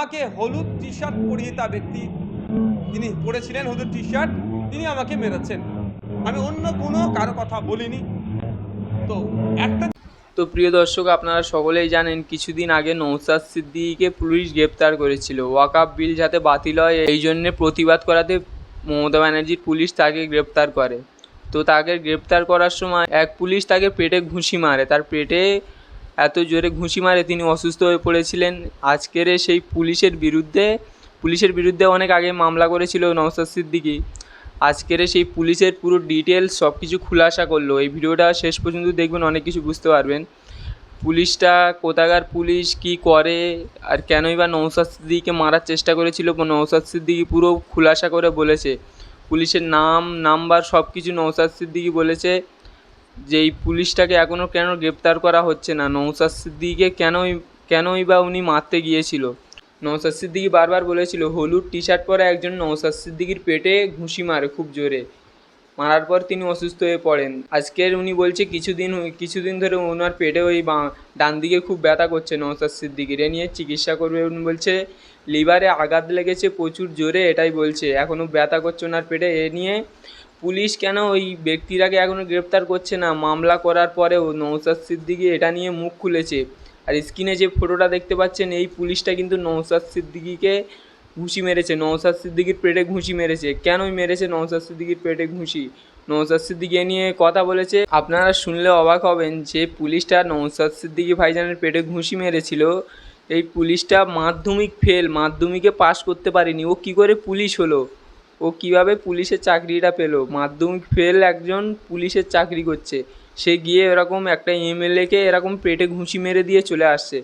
আমাকে হলুদ T shirt পরিহিতা ব্যক্তি। যিনি পরেছিলেন হলুদ টি শার্ট তিনি আমাকে মেরেছেন। আমি অন্য কোনো কারও কথা বলিনি। তো একটা তো প্রিয় দর্শক, আপনারা সকলেই জানেন, কিছুদিন আগে নৌসাদ সিদ্দিকে পুলিশ গ্রেপ্তার করেছিল। ওয়াকাপ বিল যাতে বাতিল হয়, এই জন্যে প্রতিবাদ করাতে মমতা ব্যানার্জির পুলিশ তাকে গ্রেপ্তার করে। তো তাকে গ্রেপ্তার করার সময় এক পুলিশ তাকে পেটে ঘুষি মারে। তার পেটে এত জোরে ঘুষি মারে তিনি অসুস্থ হয়ে পড়েছিলেন। আজকের সেই পুলিশের বিরুদ্ধে পুলিশের বিরুদ্ধে অনেক আগে মামলা করেছিল নওসাদ সিদ্দিকী। আজকের সেই পুলিশের পুরো ডিটেলস সব কিছু খুলাসা করল। এই ভিডিওটা শেষ পর্যন্ত দেখবেন, অনেক কিছু বুঝতে পারবেন। পুলিশটা কোথাকার পুলিশ, কি করে, আর কেনই বা নৌসাদ সিদ্দিকিকে মারার চেষ্টা করেছিল নৌসাদ সিদ্দিকি পুরো খুলাসা করে বলেছে। পুলিশের নাম, নাম্বার সব কিছু নৌসাদ সিদ্দিকি বলেছে। যে এই পুলিশটাকে এখনও কেন গ্রেপ্তার করা হচ্ছে না? নৌসাদ সিদ্দিকিকে কেনই কেনই বা উনি মারতে গিয়েছিল? নৌসাদ সিদ্দিকি বারবার বলেছিল, হলুদ টি শার্ট পরা একজন নৌসাদ সিদ্দিকির পেটে ঘুষি মারে খুব জোরে। মারার পর তিনি অসুস্থ হয়ে পড়েন। আজকের উনি বলছে, কিছুদিন কিছুদিন ধরে ওনার পেটে ওই ডান দিকে খুব ব্যথা করছে নৌসাদ সিদ্দিকির। এ নিয়ে চিকিৎসা করবে উনি বলছে, লিভারে আঘাত লেগেছে প্রচুর জোরে, এটাই বলছে। এখনও ব্যথা করছে ওনার পেটে। এ নিয়ে পুলিশ কেন ওই ব্যক্তিটাকে এখনও গ্রেপ্তার করছে না? মামলা করার পরেও নৌসাদ সিদ্দিকি এটা নিয়ে মুখ খুলেছে। আর স্ক্রিনে যে ফটোটা দেখতে পাচ্ছেন, এই পুলিশটা কিন্তু নৌসাদ সিদ্দিকিকে ঘুষি মেরেছে। নৌসাদ সিদ্দিকির পেটে ঘুষি মেরেছে। কেনই মেরেছে নৌসাদ সিদ্দিকির পেটে ঘুষি? নৌসাদ সিদ্দিকি নিয়ে কথা বলেছে। আপনারা শুনলে অবাক হবেন যে পুলিশটা নৌসাদ সিদ্দিকি ভাইজানের পেটে ঘুষি মেরেছিল। এই পুলিশটা মাধ্যমিক ফেল মাধ্যমিকে পাশ করতে পারেনি। ও কি করে পুলিশ হলো? ও কীভাবে পুলিশের চাকরিটা পেল? মাধ্যমিক ফেল একজন পুলিশের চাকরি করছে। সে গিয়ে এরকম একটা এমএলএকে এরকম পেটে ঘুষি মেরে দিয়ে চলে আসছে।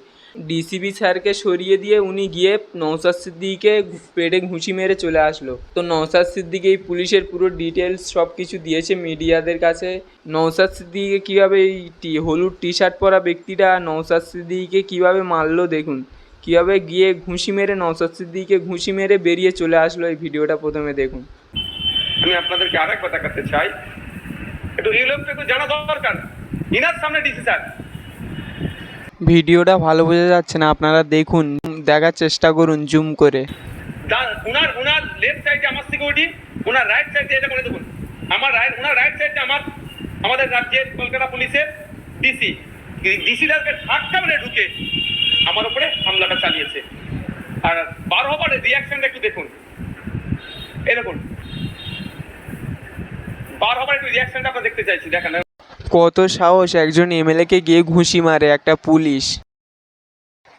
ডিসিপি স্যারকে সরিয়ে দিয়ে উনি গিয়ে নৌসাদ সিদ্দিকে পেটে ঘুষি মেরে চলে আসলো। তো নৌসাদ সিদ্দিকি এই পুলিশের পুরো ডিটেলস সব কিছু দিয়েছে মিডিয়াদের কাছে। নৌসাদ সিদ্দিকে কীভাবে এই হলুদ টি শার্ট পরা ব্যক্তিটা নৌসাদ সিদ্দিকে কীভাবে মারলো দেখুন। কীভাবে গিয়ে ঘুষি মেরে নৌসাদ সিদ্দিকে ঘুষি মেরে বেরিয়ে চলে আসলো এই ভিডিওটা প্রথমে দেখুন। আমি আপনাদেরকে আরেকবার দেখাতে চাই। একটু লোকটা একটু জানা দরকার। ইনার সামনে ডিসি স্যার ভিডিওটা ভালো বোঝা যাচ্ছে না আপনারা দেখুন দেখার চেষ্টা করুন জুম করে। উনার উনার লেফট সাইডে আমার সিকিউরিটি উনার রাইট সাইডে এটা করে দেখুন। আমার রাইট উনার রাইট সাইডে আমার আমাদের রাজ্যের কলকাতা পুলিশের ডিসি ডিসিটাকে ধাক্কা মেরে ঢুকে। আমার উপরে হামলাটা চালিয়েছে। আর বার হবার রিয়াকশনটা একটু দেখুন। এই দেখুন। বার হবার একটু রিয়াকশনটা আমরা দেখতে চাইছি দেখেন। কত সাহস একজন এমএলএকে গিয়ে ঘুষি মারে একটা পুলিশ।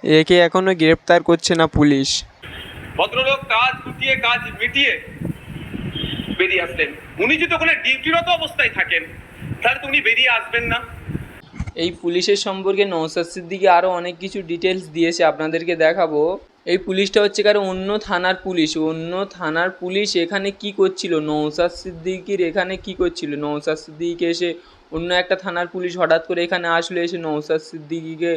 একে এখনও গ্রেপ্তার করছে না পুলিশ। ভদ্রলোক কাজ গুটিয়ে কাজ মিটিয়ে বেরিয়ে আসলেন। উনি যদি ওখানে ডিউটিরত অবস্থায় থাকেন তাহলে তো উনি বেরিয়ে আসবেন না। এই পুলিশের সম্পর্কে নৌসাদ সিদ্দিকি আরও অনেক কিছু ডিটেলস দিয়েছে, আপনাদেরকে দেখাবো। এই পুলিশটা হচ্ছে কারও অন্য থানার পুলিশ। অন্য থানার পুলিশ এখানে কি করছিল? নৌসাদ সিদ্দিকির এখানে কি করছিল? নৌসাদ সিদ্দিকিকে এসে অন্য একটা থানার পুলিশ হঠাৎ করে এখানে আসলো, এসে নৌসাদ সিদ্দিকিকে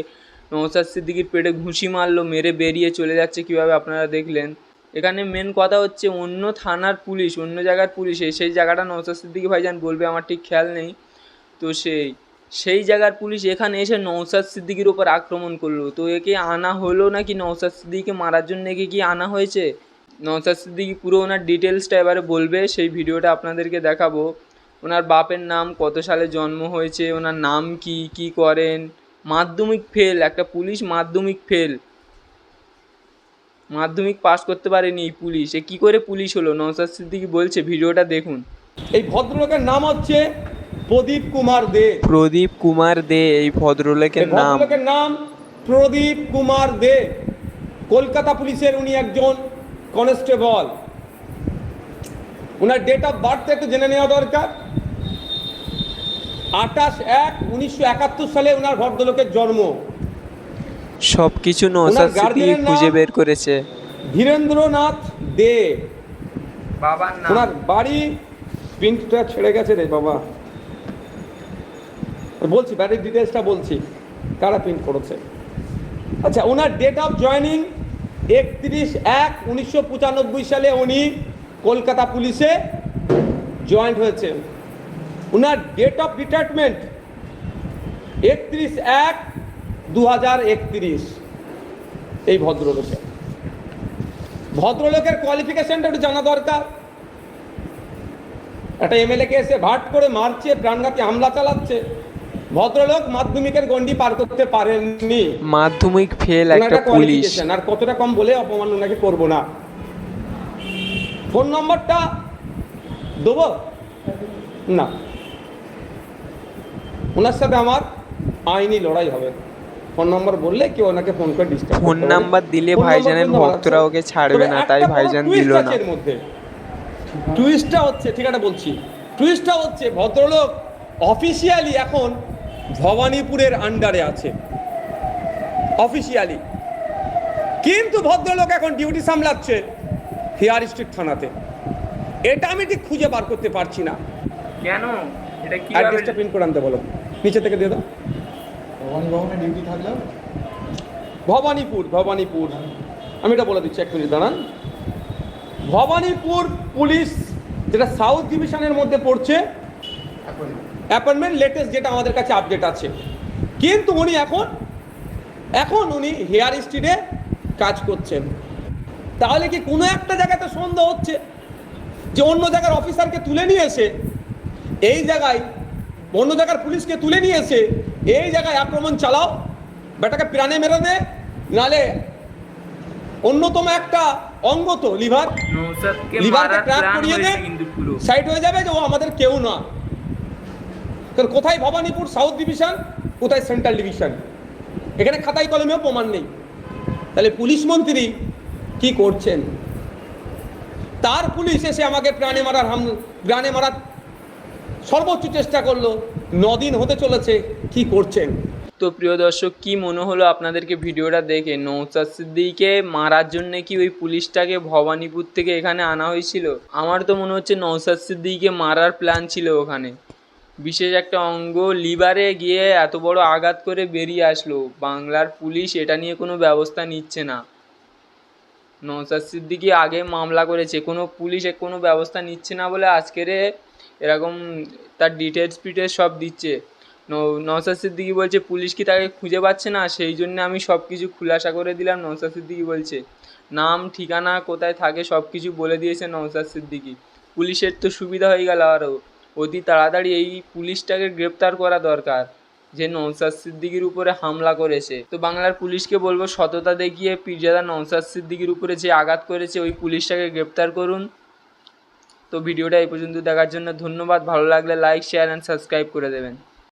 নৌসাদ সিদ্দিকির পেটে ঘুষি মারলো, মেরে বেরিয়ে চলে যাচ্ছে কীভাবে আপনারা দেখলেন। এখানে মেন কথা হচ্ছে অন্য থানার পুলিশ, অন্য জায়গার পুলিশ সেই জায়গাটা নৌসাদ সিদ্দিকি ভাইজান বলবে, আমার ঠিক খেয়াল নেই। তো সেই সেই জায়গার পুলিশ এখানে এসে নৌসাদ সিদ্দিকির ওপর আক্রমণ করল। তো একে আনা হলো নাকি নৌসাদ সিদ্দিকিকে মারার জন্য একে কি আনা হয়েছে? নৌসাদ সিদ্দিকি পুরো ওনার ডিটেলসটা এবারে বলবে, সেই ভিডিওটা আপনাদেরকে দেখাবো। ওনার বাপের নাম, কত সালে জন্ম হয়েছে, ওনার নাম কি কি করেন? মাধ্যমিক ফেল, একটা পুলিশ মাধ্যমিক ফেল। মাধ্যমিক পাশ করতে পারেনি এই পুলিশ। এ কী করে পুলিশ হলো? নৌসাদ সিদ্দিকি বলছে, ভিডিওটা দেখুন। এই ভদ্রলোকের নাম হচ্ছে প্রদীপ কুমার দে। প্রদীপ কুমার দে এই ভদ্রলোকের নাম। ভদ্রলোকের নাম প্রদীপ কুমার দে। কলকাতা পুলিশের উনি একজন কনস্টেবল। ওনার ডেট অফ বার্থ একটু জেনে নেওয়া দরকার। আঠাশ এক উনিশশো একাত্তর সালে ওনার ভদ্রলোকের জন্ম। সব কিছু খুঁজে বের করেছে। ধীরেন্দ্রনাথ দে। বাবার ওনার বাড়ি প্রিন্টটা ছেড়ে গেছে রে বাবা। বলছি বাড়ির ডিটেলসটা বলছি। কারা প্রিন্ট করেছে? আচ্ছা ওনার ডেট অফ জয়নিং একত্রিশ এক উনিশশো সালে উনি কলকাতা পুলিশে জয়েন্ট হয়েছেন। ওনার ডেট অফ রিটায়ারমেন্ট একত্রিশ এক দু এই ভদ্রলোকে। ভদ্রলোকের কোয়ালিফিকেশনটা একটু জানা দরকার। একটা এমএলএ কে এসে ভাট করে মারছে, প্রাণঘাতী হামলা চালাচ্ছে। ভদ্রলোক মাধ্যমিকের গন্ডি পার করতে পারেননি। মাধ্যমিক ফেল একটা পুলিশ। আর কতটা কম বলে অপমান ওনাকে করব না। ফোন নম্বরটা দেবো? না। ওনার সাথে আমার আইনি লড়াই হবে। ফোন নম্বর বললে কেউ ওনাকে ফোন করে ডিস্টার্ব ফোন নাম্বার দিলে ভাইজানের ভক্তরা ওকে ছাড়বে না তাই ভাইজান দিল না। এর মধ্যে। টুইস্টটা হচ্ছে ঠিক আছে বলছি। টুইস্টটা হচ্ছে ভদ্রলোক অফিসিয়ালি এখন ভবানীপুরের আন্ডারে আছে অফিসিয়ালি কিন্তু ভদ্রলোক এখন ডিউটি সামলাচ্ছে হেয়ার স্ট্রিট থানাতে। এটা আমি ঠিক খুঁজে বার করতে পারছি না। কেন? এটা অ্যাড্রেসটা প্রিন্ট করে আনতে বলো। নিচে থেকে দিয়ে দাও। ভবানী ভবনে ডিউটি থাকলেও? ভবানীপুর ভবানীপুর। আমি এটা বলে দিচ্ছি এক মিনিট দাঁড়ান। ভবানীপুর পুলিশ যেটা সাউথ ডিভিশনের মধ্যে পড়ছে অ্যাপয়েন্টমেন্ট লেটেস্ট যেটা আমাদের কাছে আপডেট আছে। কিন্তু উনি এখন এখন উনি হেয়ার স্ট্রিটে কাজ করছেন। তাহলে কি কোনো একটা জায়গাতে সন্দেহ হচ্ছে যে অন্য জায়গার অফিসারকে তুলে নিয়ে এসে এই জায়গায় অন্য জায়গার পুলিশকে তুলে নিয়ে এসে এই জায়গায় আক্রমণ চালাও বেটাকে প্রাণে মেরে দে নালে অন্যতম একটা অঙ্গ তো লিভার লিভারকে ক্র্যাক করিয়ে দে সাইড হয়ে যাবে যে ও আমাদের কেউ না। কারণ কোথায় ভবানীপুর সাউথ ডিভিশন কোথায় সেন্ট্রাল ডিভিশন এখানে খাতায় কলমেও প্রমাণ নেই। তাহলে পুলিশ মন্ত্রী কি করছেন? তার পুলিশ এসে আমাকে প্রাণে মারার হাম, প্রাণে মারার সর্বোচ্চ চেষ্টা করল। নদিন হতে চলেছে, কি করছেন? তো প্রিয় দর্শক, কি মনে হলো আপনাদেরকে ভিডিওটা দেখে? নৌসাদ সিদ্দিকে মারার জন্য কি ওই পুলিশটাকে ভবানীপুর থেকে এখানে আনা হয়েছিল? আমার তো মনে হচ্ছে নৌসাদ সিদ্দিকে মারার প্ল্যান ছিল ওখানে। বিশেষ একটা অঙ্গ লিভারে গিয়ে এত বড় আঘাত করে বেরিয়ে আসলো। বাংলার পুলিশ এটা নিয়ে কোনো ব্যবস্থা নিচ্ছে না। নৌসাদ সিদ্দিকি আগে মামলা করেছে, কোনো পুলিশে কোনো ব্যবস্থা নিচ্ছে না বলে আজকের এরকম তার ডিটেলস ফিটেলস সব দিচ্ছে। নৌ- নওশাদ সিদ্দিকি বলছে, পুলিশ কি তাকে খুঁজে পাচ্ছে না? সেই জন্য আমি সব কিছু খুলাসা করে দিলাম, নওশাদ সিদ্দিকি বলছে। নাম, ঠিকানা, কোথায় থাকে সব কিছু বলে দিয়েছে নওশাদ সিদ্দিকি। পুলিশের তো সুবিধা হয়ে গেল আরও। অতি তাড়াতাড়ি এই পুলিশটাকে গ্রেপ্তার করা দরকার, যে নৌসাদ সিদ্দিকির উপরে হামলা করেছে। তো বাংলার পুলিশকে বলব, সততা দেখিয়ে পীরজাদা নৌসাদ সিদ্দিকির উপরে যে আঘাত করেছে, ওই পুলিশটাকে গ্রেপ্তার করুন। তো ভিডিওটা এই পর্যন্ত দেখার জন্য ধন্যবাদ। ভালো লাগলে লাইক শেয়ার অ্যান্ড সাবস্ক্রাইব করে দেবেন।